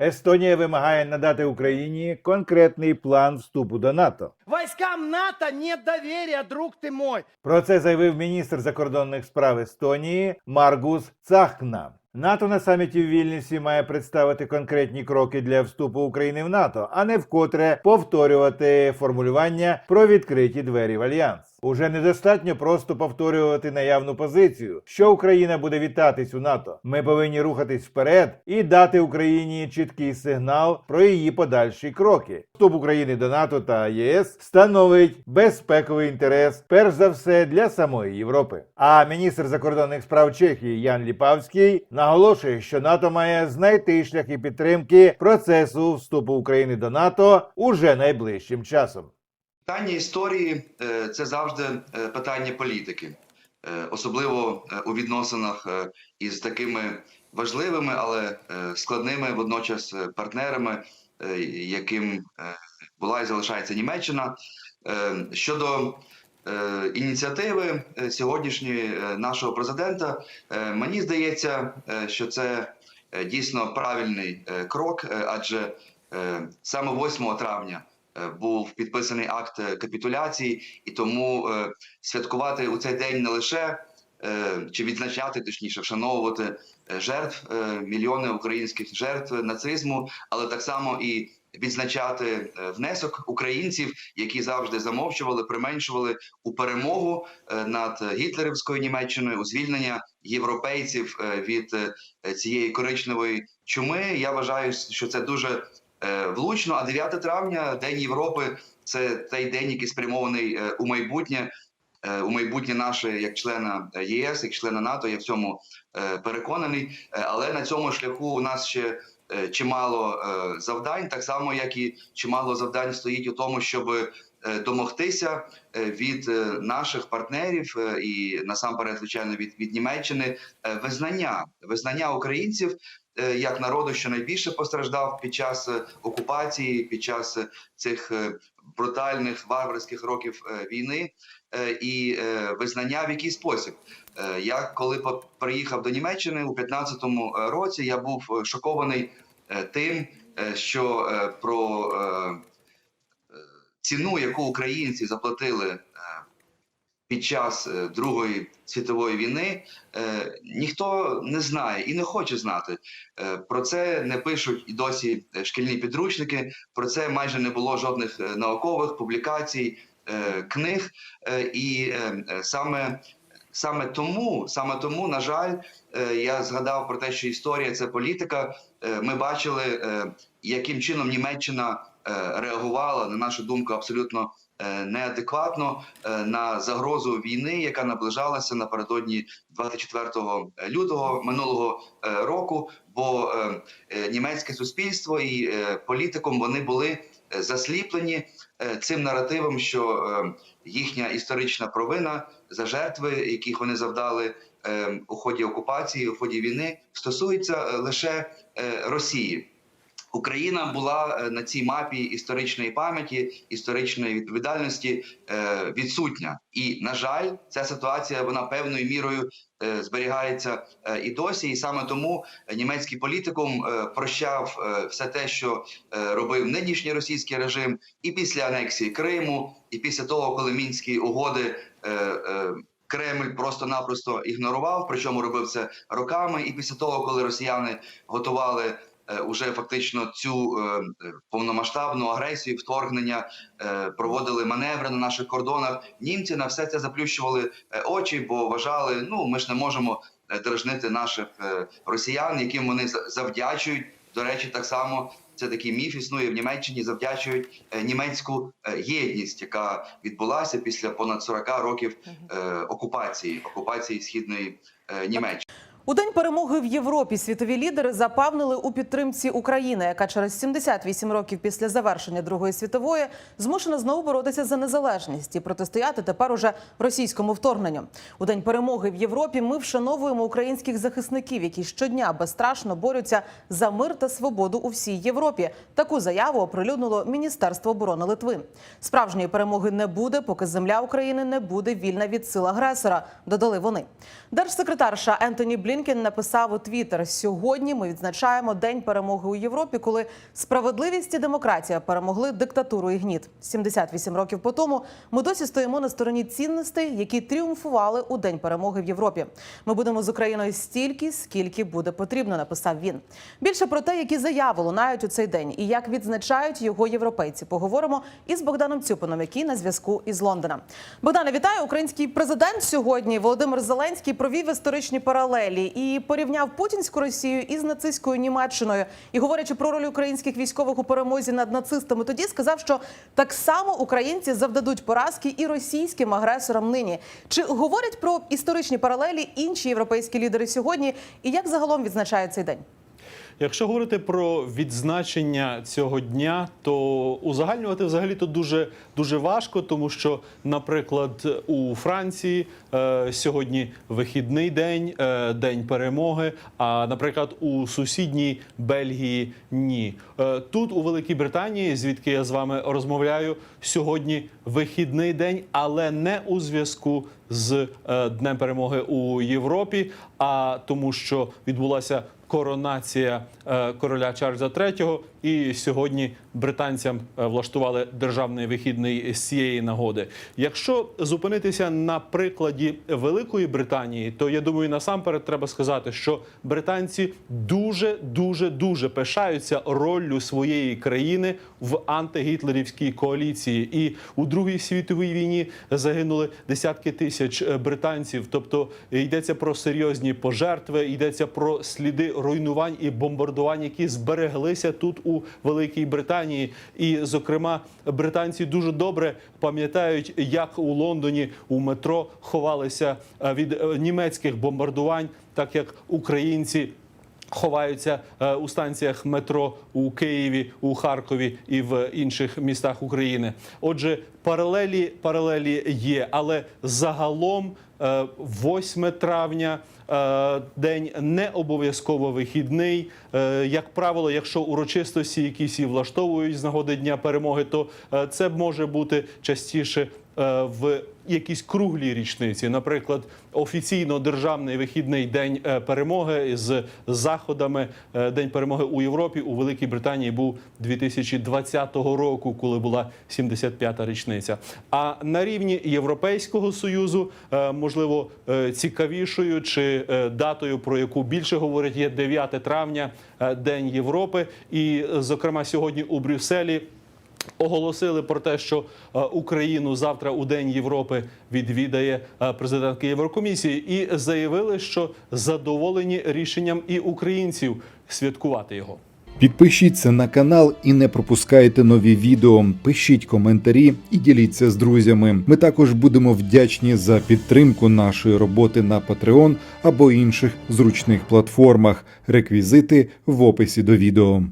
Естонія вимагає надати Україні конкретний план вступу до НАТО. Войскам НАТО нет доверия, друг ты мой. Про це заявив міністр закордонних справ Естонії Маргус Цахна. НАТО на саміті в Вільнюсі має представити конкретні кроки для вступу України в НАТО, а не вкотре повторювати формулювання про відкриті двері в альянс. Уже недостатньо просто повторювати наявну позицію, що Україна буде вітатись у НАТО. Ми повинні рухатись вперед і дати Україні чіткий сигнал про її подальші кроки. Вступ України до НАТО та ЄС становить безпековий інтерес, перш за все для самої Європи. А міністр закордонних справ Чехії Ян Ліпавський наголошує, що НАТО має знайти шляхи підтримки процесу вступу України до НАТО уже найближчим часом. Питання історії е, це завжди е, питання політики, Е, особливо у відносинах із такими важливими, але складними водночас партнерами, яким була і залишається Німеччина. Щодо ініціативи сьогоднішньої нашого президента, мені здається, що це дійсно правильний крок, адже саме 8 травня був підписаний акт е, капітуляції, і тому е, святкувати у цей день не лише е, чи відзначати, точніше, вшановувати е, жертв е, мільйони українських жертв нацизму, але так само і відзначати е, внесок українців, які завжди замовчували, применшували у перемогу е, над гітлерівською Німеччиною, у звільнення європейців е, від е, цієї коричневої чуми. Я вважаю, що це дуже е, влучно. А 9 травня, День Європи, це той день, який спрямований е, у майбутнє. е, У майбутнє наше як члена е, ЄС, як члена НАТО, я в цьому е, переконаний. Е, Але на цьому шляху у нас ще е, чимало е, завдань, так само як і чимало завдань стоїть у тому, щоб е, домогтися е, від е, наших партнерів е, і насамперед, звичайно, від, від Німеччини е, визнання, визнання українців е, як народу, що найбільше постраждав під час е, окупації, під час е, цих е, брутальних варварських років е, війни, е, і е, визнання в який спосіб. Е, Я коли приїхав до Німеччини у 15-му році, я був е, шокований е, тим, е, що е, про е, е, ціну, яку українці заплатили е, під час е, Другої світової війни, е, ніхто не знає і не хоче знати. Е, Про це не пишуть і досі шкільні підручники. Про це майже не було жодних наукових публікацій, книг. І саме саме тому, саме тому, на жаль, я згадав про те, що історія це політика. Ми бачили, яким чином Німеччина реагувала на нашу думку абсолютно неадекватно е, на загрозу війни, яка наближалася напередодні 24 лютого минулого е, року. Бо е, е, німецьке суспільство і е, політикум вони були е, засліплені е, цим наративом, що е, їхня історична провина за жертви, яких вони завдали е, у ході окупації, у ході війни, стосується е, лише е, Росії. Україна була е, на цій мапі історичної пам'яті, історичної відповідальності е, відсутня. І на жаль, ця ситуація вона певною мірою е, зберігається і досі. І саме тому німецький політикум прощав все те, що робив нинішній російський режим, і після анексії Криму, і після того, коли мінські угоди. Кремль просто-напросто ігнорував, причому робив це роками. І після того, коли росіяни готували уже фактично цю е, е, повномасштабну агресію, вторгнення, е, проводили маневри на наших кордонах. Німці на все це заплющували е, очі, бо вважали, ну ми ж не можемо е, дражнити наших е, росіян, яким вони за- завдячують. До речі, так само це такий міф існує в Німеччині. Завдячують е, німецьку е, єдність, яка відбулася після понад 40 років е, окупації окупації східної е, Німеччини. У день перемоги в Європі світові лідери запевнили у підтримці України, яка через 78 років після завершення Другої світової змушена знову боротися за незалежність і протистояти тепер уже російському вторгненню. У день перемоги в Європі ми вшановуємо українських захисників, які щодня безстрашно борються за мир та свободу у всій Європі. Таку заяву оприлюднило Міністерство оборони Литви. Справжньої перемоги не буде, поки земля України не буде вільна від сил агресора. Додали вони. Держсекретарша Ентоні Блін Блінкен написав у Твіттер: сьогодні ми відзначаємо День перемоги у Європі, коли справедливість і демократія перемогли диктатуру і гніт. 78 років по тому ми досі стоїмо на стороні цінностей, які тріумфували у День перемоги в Європі. Ми будемо з Україною стільки, скільки буде потрібно, написав він. Більше про те, які заяви лунають у цей день і як відзначають його європейці. Поговоримо із Богданом Цюпином, який на зв'язку із Лондона. Богдане, вітаю. Український президент сьогодні Володимир Зеленський провів історичні паралелі і порівняв путінську Росію із нацистською Німеччиною. І говорячи про роль українських військових у перемозі над нацистами, тоді сказав, що так само українці завдадуть поразки і російським агресорам нині. Чи говорять про історичні паралелі інші європейські лідери сьогодні? І як загалом відзначає цей день? Якщо говорити про відзначення цього дня, то узагальнювати взагалі то дуже дуже важко, тому що, наприклад, у Франції е, сьогодні вихідний день, е, день перемоги. А наприклад, у сусідній Бельгії ні. Е, тут у Великій Британії, звідки я з вами розмовляю, сьогодні вихідний день, але не у зв'язку з е, Днем перемоги у Європі, а тому, що відбулася коронація е, короля Чарльза III, і сьогодні британцям е, влаштували державний вихідний з цієї нагоди. Якщо зупинитися на прикладі Великої Британії, то я думаю, насамперед треба сказати, що британці дуже дуже дуже пишаються роллю своєї країни в антигітлерівській коаліції, і у Другій світовій війні загинули десятки тисяч е, британців. Тобто йдеться про серйозні пожертви, йдеться про сліди руйнувань і бомбардувань, які збереглися тут у Великій Британії. І, зокрема, британці дуже добре пам'ятають, як у Лондоні у метро ховалися е, від е, німецьких бомбардувань, так як українці. Ховаються е, у станціях метро у Києві, у Харкові і в інших містах України. Отже, паралелі паралелі є, але загалом 8 травня. е, День не обов'язково вихідний. Е, Як правило, якщо урочистості якісь і влаштовують з нагоди дня перемоги, то е, це може бути частіше е, в якійсь круглій річниці, наприклад, офіційно державний вихідний день е, перемоги з заходами. Е, День перемоги у Європі у Великій Британії був 2020 року, коли була 75-та річниця. А на рівні Європейського союзу, е, можливо, е, цікавішою чи е, датою, про яку більше говорять, є 9 травня, е, День Європи. І, е, зокрема, сьогодні у Брюсселі оголосили про те, що е, Україну завтра у День Європи відвідає е, президентка Єврокомісії, і заявили, що задоволені рішенням і українців святкувати його. Підпишіться на канал і не пропускайте нові відео. Пишіть коментарі і діліться з друзями. Ми також будемо вдячні за підтримку нашої роботи на Patreon або інших зручних платформах. Реквізити в описі до відео.